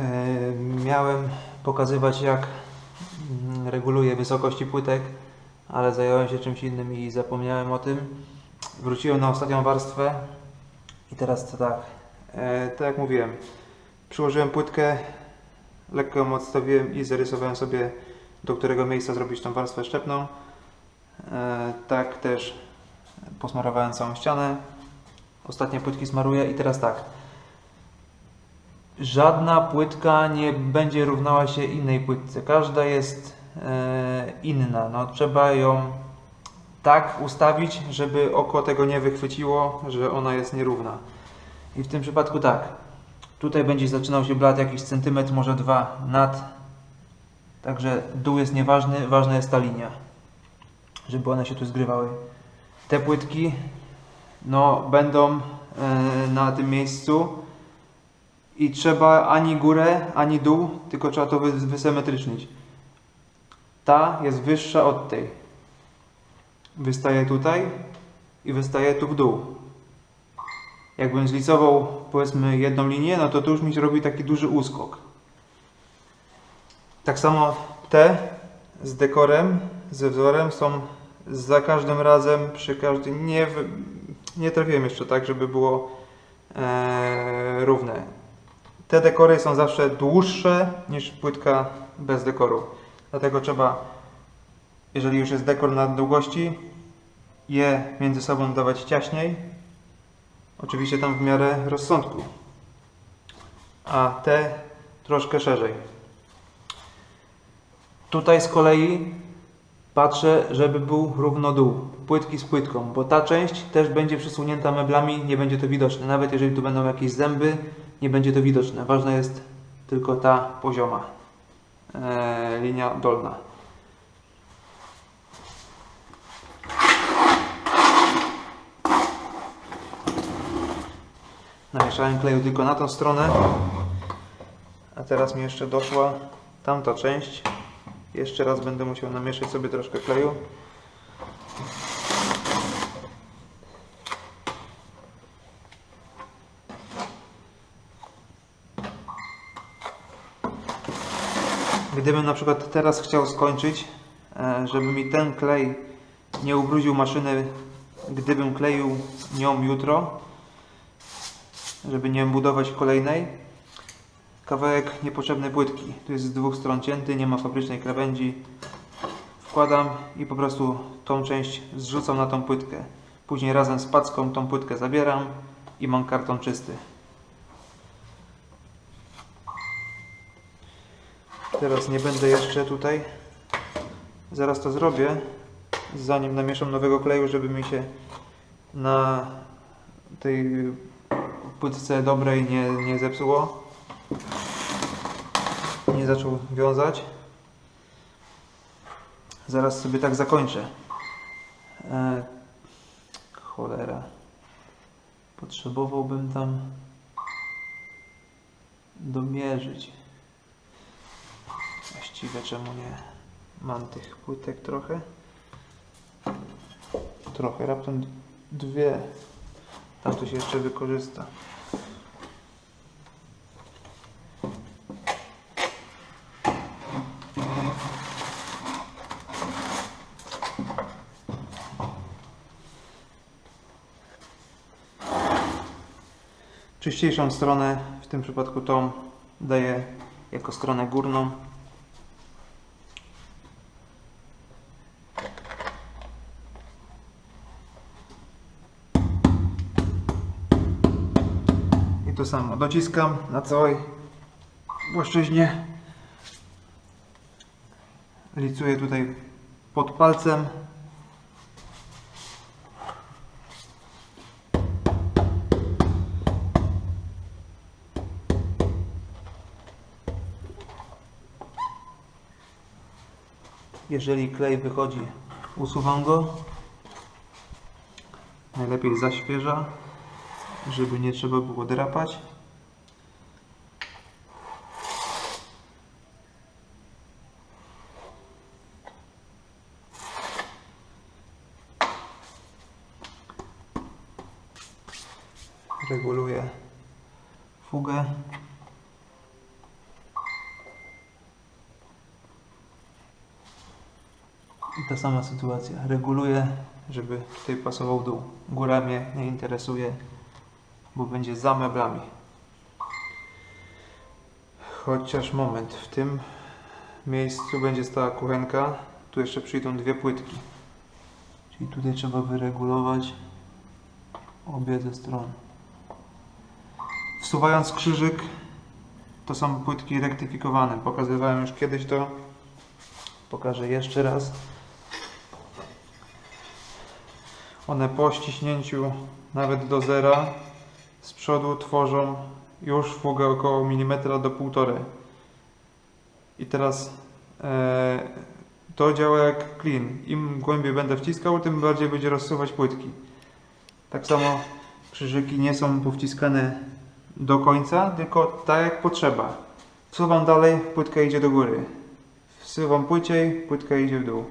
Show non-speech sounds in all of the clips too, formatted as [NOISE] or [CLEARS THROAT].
E, Miałem pokazywać jak mm, reguluję wysokości płytek, ale zająłem się czymś innym i zapomniałem o tym. Wróciłem na ostatnią warstwę i teraz to tak. E, tak jak mówiłem, przyłożyłem płytkę, lekko ją odstawiłem i zarysowałem sobie do którego miejsca zrobić tą warstwę szczepną. E, tak też posmarowałem całą ścianę. Ostatnie płytki smaruję i teraz tak. Żadna płytka nie będzie równała się innej płytce. Każda jest e, inna. No, trzeba ją tak ustawić, żeby oko tego nie wychwyciło, że ona jest nierówna. I w tym przypadku tak. Tutaj będzie zaczynał się blat jakiś centymetr, może dwa nad. Także dół jest nieważny, ważna jest ta linia, żeby one się tu zgrywały. Te płytki no, będą e, na tym miejscu i trzeba ani górę, ani dół, tylko trzeba to wy- wysymetrycznić. Ta jest wyższa od tej. Wystaje tutaj i wystaje tu w dół. Jakbym zlicował powiedzmy jedną linię, no to tu już mi się robi taki duży uskok. Tak samo te z dekorem, ze wzorem są za każdym razem, przy każdym. Nie, nie trafiłem jeszcze tak, żeby było e, równe. Te dekory są zawsze dłuższe niż płytka bez dekoru. Dlatego trzeba, jeżeli już jest dekor na długości, je między sobą dawać ciaśniej. Oczywiście tam w miarę rozsądku. A te troszkę szerzej. Tutaj z kolei patrzę, żeby był równo dół, płytki z płytką, bo ta część też będzie przysunięta meblami, nie będzie to widoczne. Nawet jeżeli tu będą jakieś zęby, nie będzie to widoczne. Ważna jest tylko ta pozioma e, linia dolna. Namieszałem kleju tylko na tą stronę, a teraz mi jeszcze doszła tamta część. Jeszcze raz będę musiał namieszać sobie troszkę kleju. Gdybym na przykład teraz chciał skończyć, e, żeby mi ten klej nie ubrudził maszyny, gdybym kleił nią jutro, żeby nie budować kolejnej, kawałek niepotrzebnej płytki. Tu jest z dwóch stron cięty, nie ma fabrycznej krawędzi. Wkładam i po prostu tą część zrzucam na tą płytkę. Później razem z packą tą płytkę zabieram i mam karton czysty. Teraz nie będę jeszcze tutaj. Zaraz to zrobię, zanim namieszam nowego kleju, żeby mi się na tej płytce dobrej nie, nie zepsuło. Nie zaczął wiązać. Zaraz sobie tak zakończę. E, cholera. Potrzebowałbym tam domierzyć. Właściwie czemu nie? Mam tych płytek trochę. Trochę, raptem dwie. Tam to się jeszcze wykorzysta. Czyściejszą stronę, w tym przypadku tą, daję jako stronę górną. I to samo, dociskam na całej płaszczyźnie. Licuję tutaj pod palcem. Jeżeli klej wychodzi, usuwam go. Najlepiej zaświeża, żeby nie trzeba było drapać. Reguluję fugę. ta sama sytuacja. Reguluję, żeby tutaj pasował dół. Góra mnie nie interesuje, bo będzie za meblami. Chociaż moment, w tym miejscu będzie stała kuchenka. Tu jeszcze przyjdą dwie płytki. Czyli tutaj trzeba wyregulować obie ze stron. Wsuwając krzyżyk, to są płytki rektyfikowane. Pokazywałem już kiedyś to. Pokażę jeszcze raz. One po ściśnięciu nawet do zera z przodu tworzą już fugę około milimetra do półtorej. I teraz e, to działa jak klin. Im głębiej będę wciskał, tym bardziej będzie rozsuwać płytki. Tak samo krzyżyki nie są powciskane do końca, tylko tak jak potrzeba. Wsuwam dalej, płytka idzie do góry. Wsuwam płyciej, płytka idzie w dół.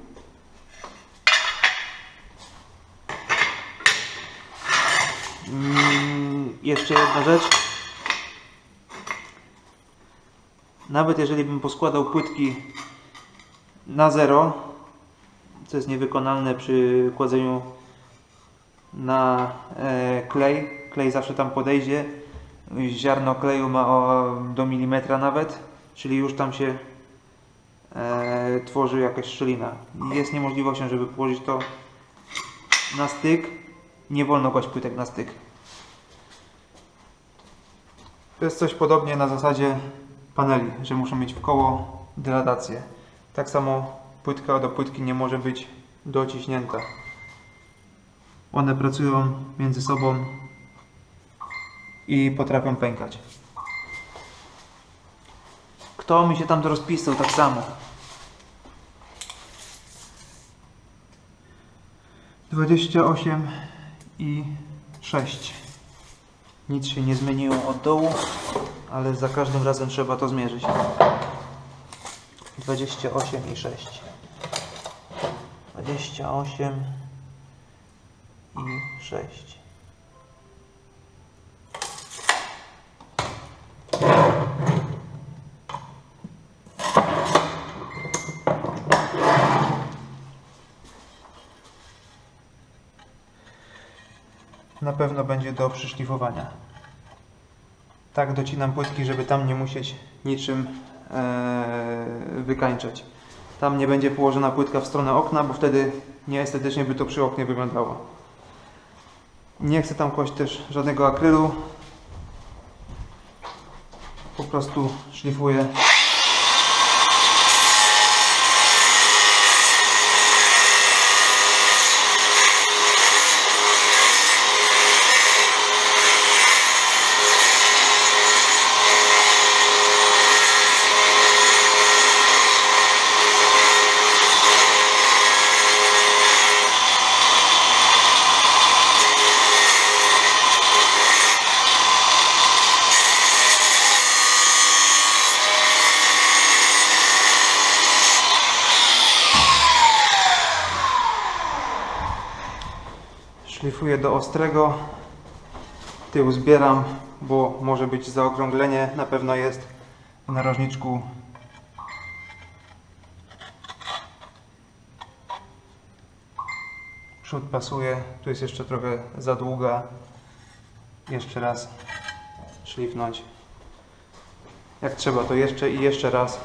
Jeszcze jedna rzecz. Nawet jeżeli bym poskładał płytki na zero, co jest niewykonalne przy kładzeniu na e, klej, klej zawsze tam podejdzie, ziarno kleju ma o, do milimetra nawet, czyli już tam się e, tworzy jakaś szczelina. Jest niemożliwością, żeby położyć to na styk. Nie wolno kłaść płytek na styk. To jest coś podobnie na zasadzie paneli, że muszą mieć w koło dylatację. Tak samo płytka do płytki nie może być dociśnięta. One pracują między sobą i potrafią pękać. Kto mi się tam to rozpisał tak samo? 28 i 6. Nic się nie zmieniło od dołu, ale za każdym razem trzeba to zmierzyć. 28 i 6. 28 i 6. Na pewno będzie do przyszlifowania. Tak docinam płytki, żeby tam nie musieć niczym e, wykańczać. Tam nie będzie położona płytka w stronę okna, bo wtedy nieestetycznie by to przy oknie wyglądało. Nie chcę tam kłaść też żadnego akrylu. Po prostu szlifuję. Do ostrego. Tył zbieram, bo może być zaokrąglenie. Na pewno jest w narożniczku. Przód pasuje. Tu jest jeszcze trochę za długa. Jeszcze raz szlifnąć. Jak trzeba, to jeszcze i jeszcze raz.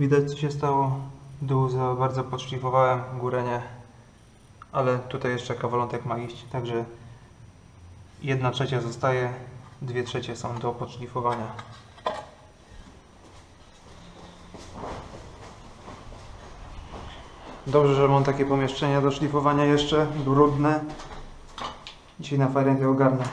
Widać co się stało. Dół za bardzo podszlifowałem, górę nie. Ale tutaj jeszcze kawalątek ma iść, także jedna trzecia zostaje, dwie trzecie są do podszlifowania. Dobrze, że mam takie pomieszczenia do szlifowania jeszcze, brudne. Dzisiaj na fajnie ogarnę.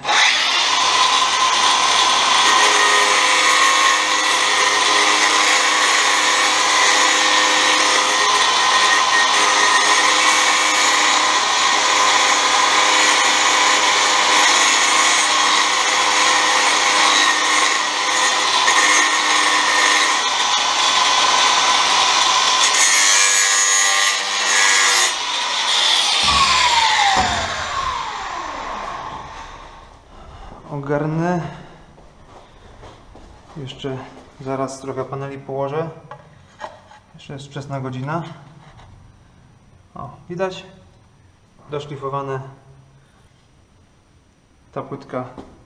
Ogarnę. Jeszcze zaraz trochę paneli położę. Jeszcze jest wczesna godzina. O, widać? Doszlifowane. Ta płytka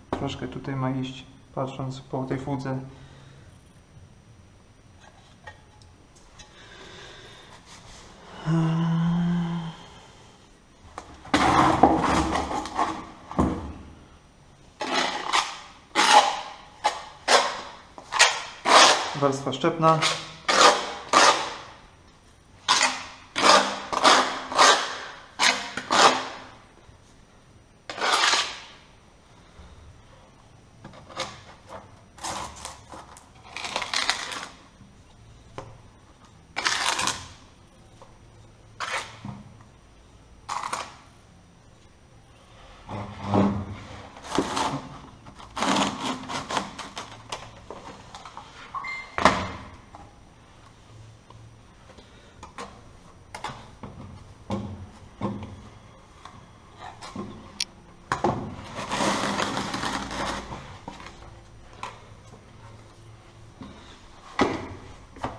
troszkę tutaj ma iść, patrząc po tej fudze. Warstwa szczepna.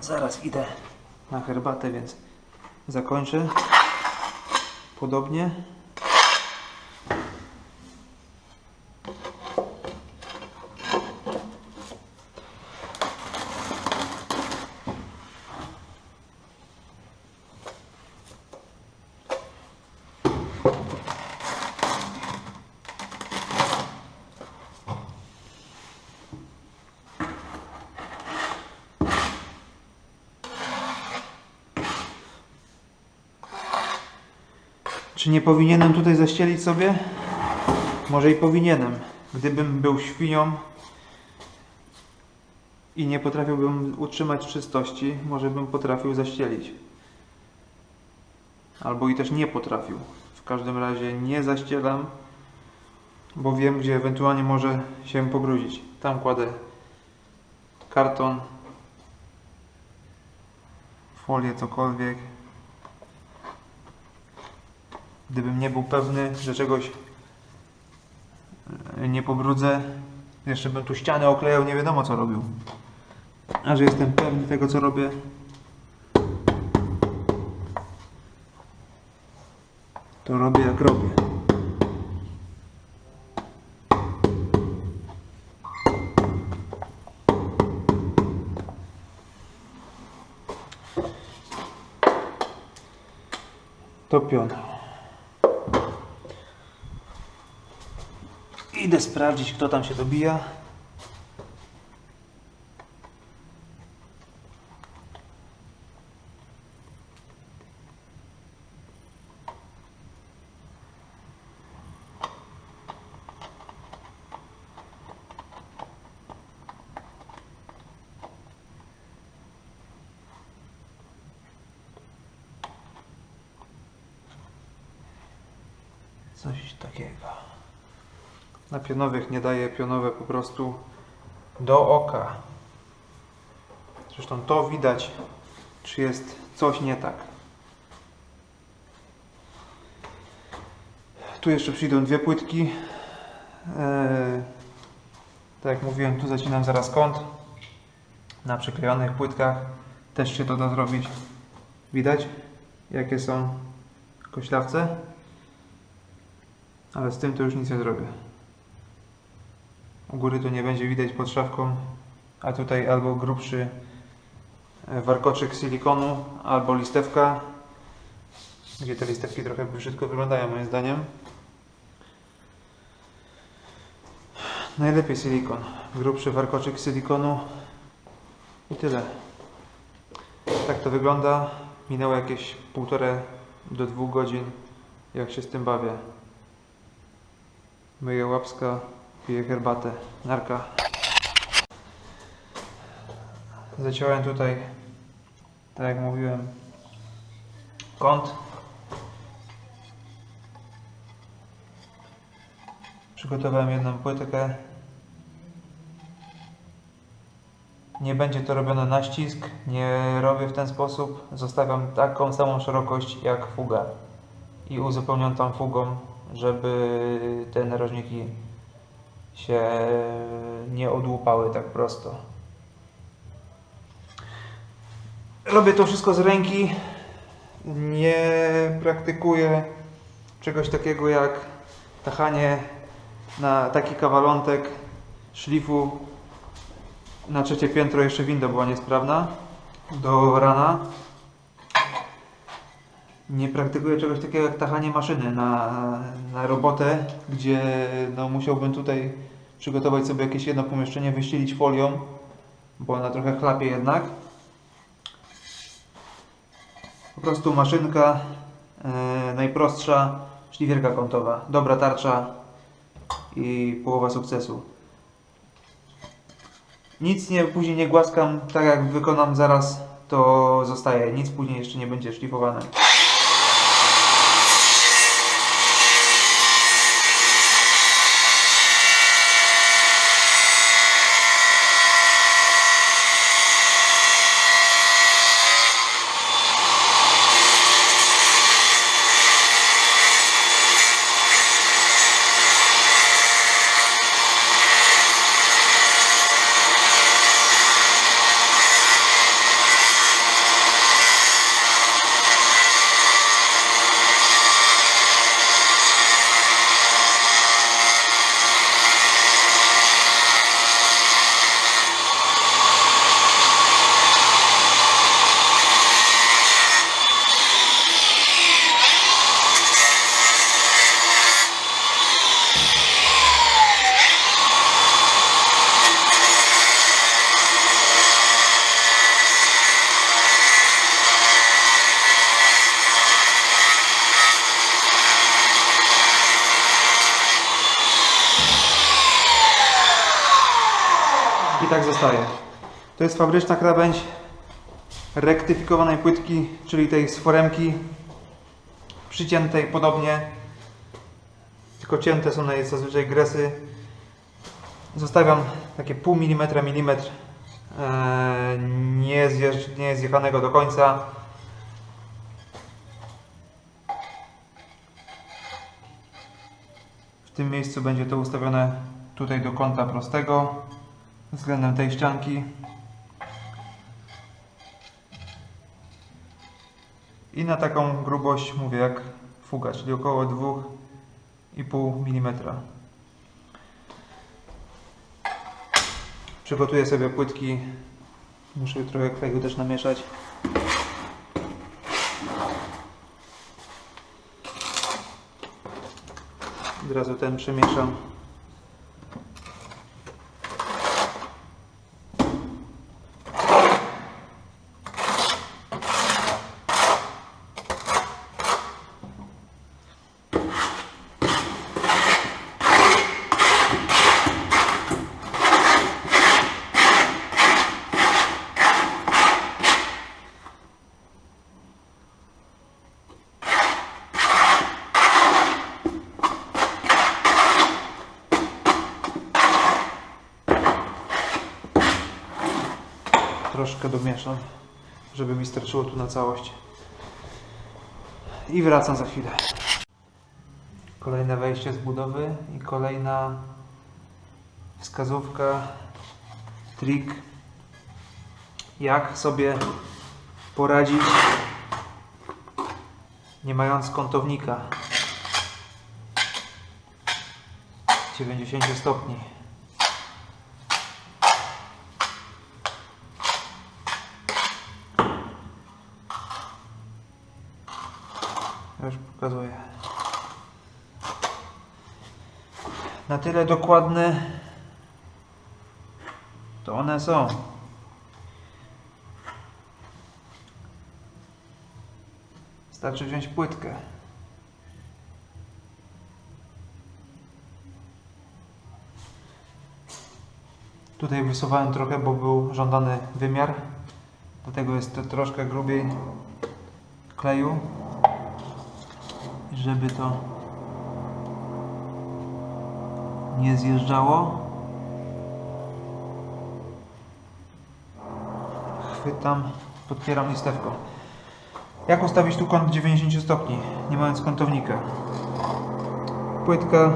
Zaraz idę na herbatę, więc zakończę podobnie. Czy nie powinienem tutaj zaścielić sobie? Może i powinienem. Gdybym był świnią i nie potrafiłbym utrzymać czystości, może bym potrafił zaścielić. Albo i też nie potrafił. W każdym razie nie zaścielam, bo wiem, gdzie ewentualnie może się pobrudzić. Tam kładę karton, folię, cokolwiek. Gdybym nie był pewny, że czegoś e, nie pobrudzę, jeszcze bym tu ścianę oklejał, nie wiadomo co robił. A że jestem pewny tego co robię, to robię jak robię. Topione. Idę sprawdzić, kto tam się dobija. Coś takiego. Na pionowych nie daje pionowe po prostu do oka. Zresztą to widać, czy jest coś nie tak. Tu jeszcze przyjdą dwie płytki. Eee, tak jak mówiłem, tu zacinam zaraz kąt. Na przyklejonych płytkach też się to da zrobić. Widać, jakie są koślawce? Ale z tym to już nic nie zrobię. U góry to nie będzie widać pod szafką, a tutaj albo grubszy e, warkoczyk silikonu albo listewka, gdzie te listewki trochę brzydko wyglądają moim zdaniem. Najlepiej silikon. Grubszy warkoczyk silikonu i tyle. Tak to wygląda. Minęło jakieś półtorej do dwóch godzin, jak się z tym bawię. Myję łapska, piję herbatę. Narka. Zaciąłem tutaj, tak jak mówiłem, kąt. Przygotowałem jedną płytkę. Nie będzie to robione na ścisk, nie robię w ten sposób. Zostawiam taką samą szerokość jak fuga i uzupełniam tam fugą, żeby te narożniki się nie odłupały tak prosto. Robię to wszystko z ręki. Nie praktykuję czegoś takiego jak tachanie na taki kawalątek szlifu na trzecie piętro jeszcze winda była niesprawna do rana. Nie praktykuję czegoś takiego jak tachanie maszyny na, na robotę, gdzie no, musiałbym tutaj przygotować sobie jakieś jedno pomieszczenie, wyścielić folią, bo ona trochę chlapie jednak. Po prostu maszynka e, najprostsza, szlifierka kątowa, dobra tarcza i połowa sukcesu. Nic nie, później nie głaskam, tak jak wykonam zaraz, to zostaje. Nic później jeszcze nie będzie szlifowane. I tak zostaje. To jest fabryczna krawędź rektyfikowanej płytki, czyli tej z foremki przyciętej podobnie, tylko cięte są jej zazwyczaj gresy. Zostawiam takie pół milimetra, milimetr e, nie, zjeżdż, nie zjechanego do końca. W tym miejscu będzie to ustawione tutaj do kąta prostego względem tej ścianki. I na taką grubość mówię jak fuga, czyli około 2,5 mm. Przygotuję sobie płytki. Muszę trochę kleju też namieszać. Od razu ten przemieszam. Troszkę domieszam, żeby mi starczyło tu na całość. I wracam za chwilę. Kolejne wejście z budowy i kolejna wskazówka, trik, jak sobie poradzić nie mając kątownika 90 stopni. Na tyle dokładne to one są. Starczy wziąć płytkę. Tutaj wysuwałem trochę, bo był żądany wymiar. Dlatego jest to troszkę grubiej kleju. Żeby to nie zjeżdżało. Chwytam, podpieram listewką. Jak ustawić tu kąt 90 stopni, nie mając kątownika? Płytka.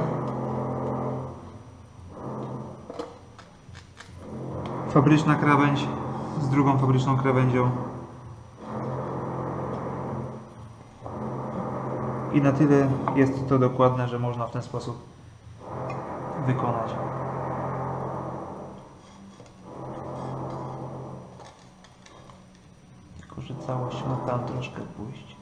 Fabryczna krawędź z drugą fabryczną krawędzią. I na tyle jest to dokładne, że można w ten sposób wykonać. Tylko, że całość ma tam troszkę pójść.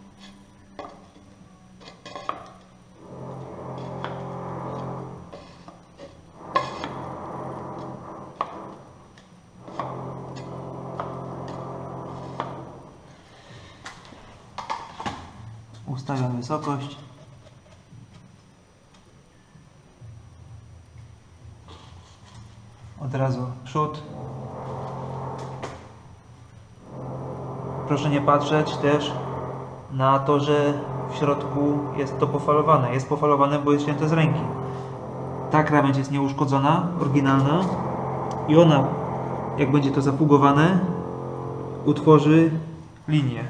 Ustawiam wysokość. Od razu przód. Proszę nie patrzeć też na to, że w środku jest to pofalowane. Jest pofalowane, bo jest ścięte z ręki. Ta krawędź jest nieuszkodzona, oryginalna i ona, jak będzie to zafugowane, utworzy linię.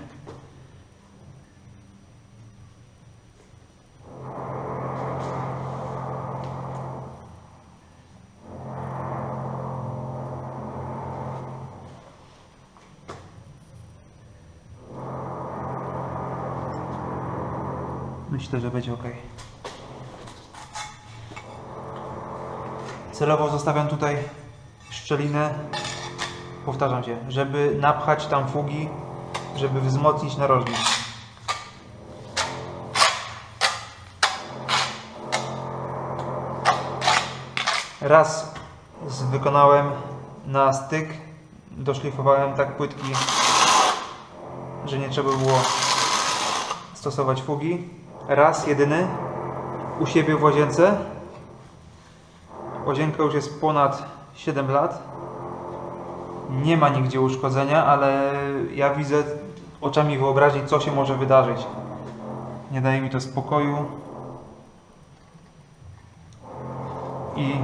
Myślę, że będzie ok. Celowo zostawiam tutaj szczelinę, powtarzam się, żeby napchać tam fugi, żeby wzmocnić narożnik. Raz wykonałem na styk, doszlifowałem tak płytki, że nie trzeba było stosować fugi. Raz, jedyny, u siebie w łazience. Łazienka już jest ponad 7 lat. Nie ma nigdzie uszkodzenia, ale ja widzę oczami wyobraźni, co się może wydarzyć. Nie daje mi to spokoju. I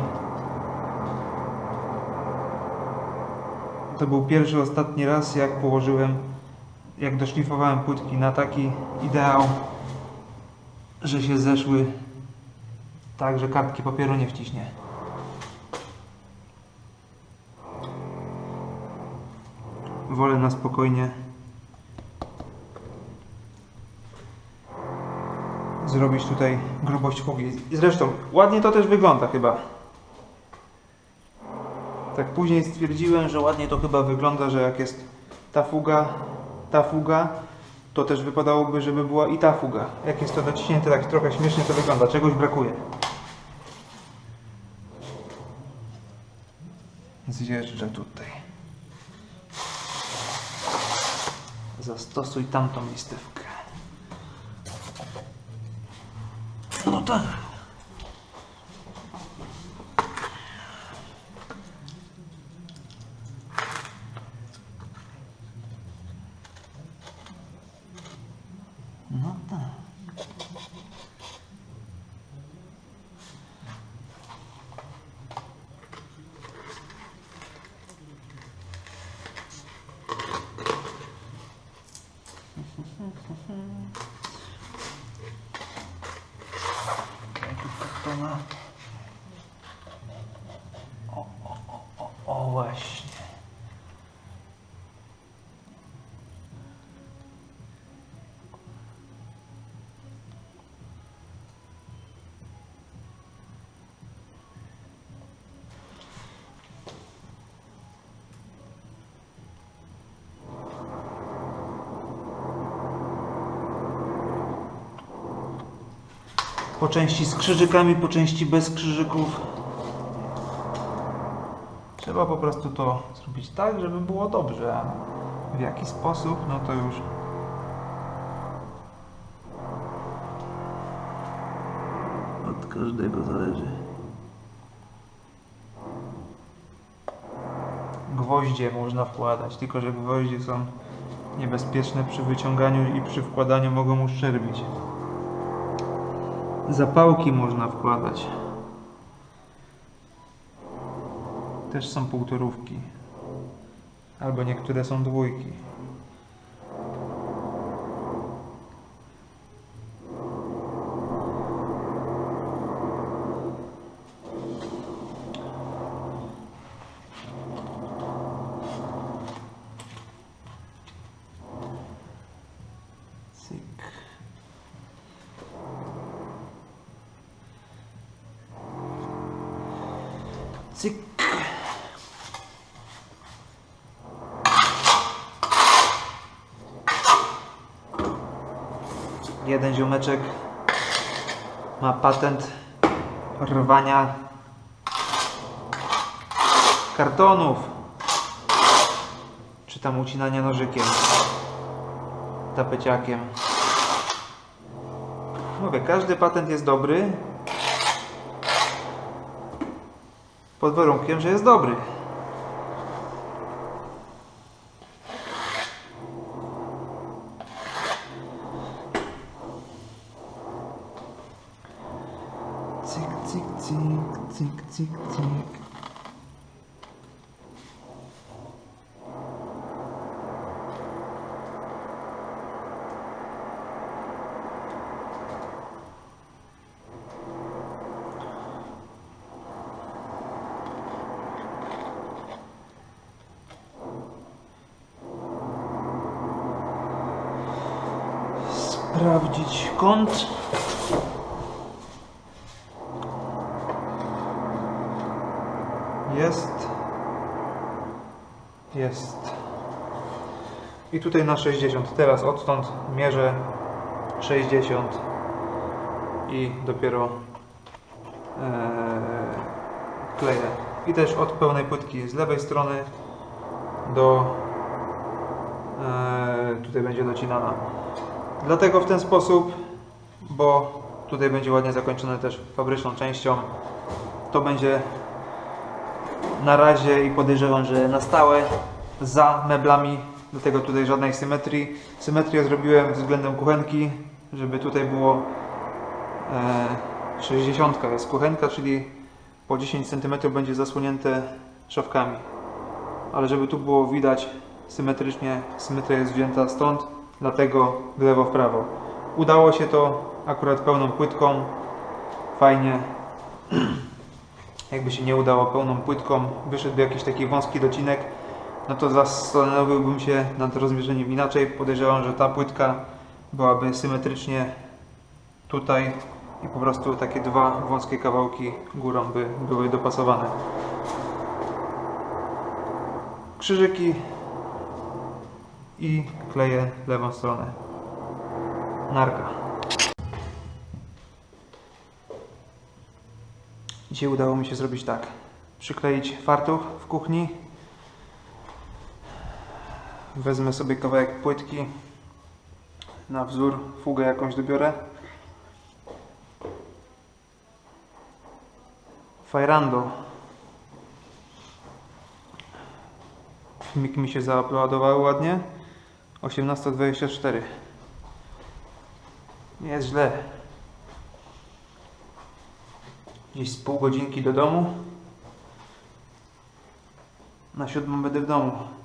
to był pierwszy, ostatni raz, jak położyłem, jak doszlifowałem płytki na taki ideał, że się zeszły tak, że kartki papieru nie wciśnie. Wolę na spokojnie zrobić tutaj grubość fugi. Zresztą ładnie to też wygląda chyba. Tak później stwierdziłem, że ładnie to chyba wygląda, że jak jest ta fuga, ta fuga, to też wypadałoby, żeby była i ta fuga. Jak jest to dociśnięte, tak trochę śmiesznie to wygląda, czegoś brakuje. Zjeżdżę tutaj. Zastosuj tamtą listewkę. No tak. Po części z krzyżykami, po części bez krzyżyków. Trzeba po prostu to zrobić tak, żeby było dobrze. W jaki sposób, no to już od każdego zależy. Gwoździe można wkładać, tylko że gwoździe są niebezpieczne przy wyciąganiu i przy wkładaniu mogą uszczerbić. Zapałki można wkładać. Też są półtorówki. Albo niektóre są dwójki. Cyk. Cyk. Jeden ziomeczek ma patent rwania kartonów czy tam ucinania nożykiem tapeciakiem. Mówię, każdy patent jest dobry pod warunkiem, że jest dobry. Cyk, cyk, cyk, cyk, cyk, cyk. Sprawdzić kąt. Jest. Jest. I tutaj na 60. Teraz odtąd mierzę 60 i dopiero eee, kleję. I też od pełnej płytki z lewej strony do eee, tutaj będzie docinana. Dlatego w ten sposób, bo tutaj będzie ładnie zakończone też fabryczną częścią. To będzie na razie i podejrzewam, że na stałe za meblami. Dlatego tutaj żadnej symetrii. Symetrię zrobiłem względem kuchenki, żeby tutaj było e, 60 jest kuchenka, czyli po 10 cm będzie zasłonięte szafkami. Ale żeby tu było widać symetrycznie, symetria jest wzięta stąd, dlatego w lewo, w prawo. Udało się to akurat pełną płytką, fajnie. [CLEARS THROAT] Jakby się nie udało pełną płytką, wyszedłby jakiś taki wąski docinek, no to zastanowiłbym się nad rozmierzeniem inaczej. Podejrzewam, że ta płytka byłaby symetrycznie tutaj i po prostu takie dwa wąskie kawałki górą by były dopasowane. Krzyżyki i kleję lewą stronę. Narka. Dzisiaj udało mi się zrobić tak. Przykleić fartuch w kuchni. Wezmę sobie kawałek płytki na wzór, fugę jakąś dobiorę. Fajrando. Filmiki mi się zauploadowały ładnie. 18.24. Nie jest źle. Gdzieś z pół godzinki do domu. Na siódmą będę w domu.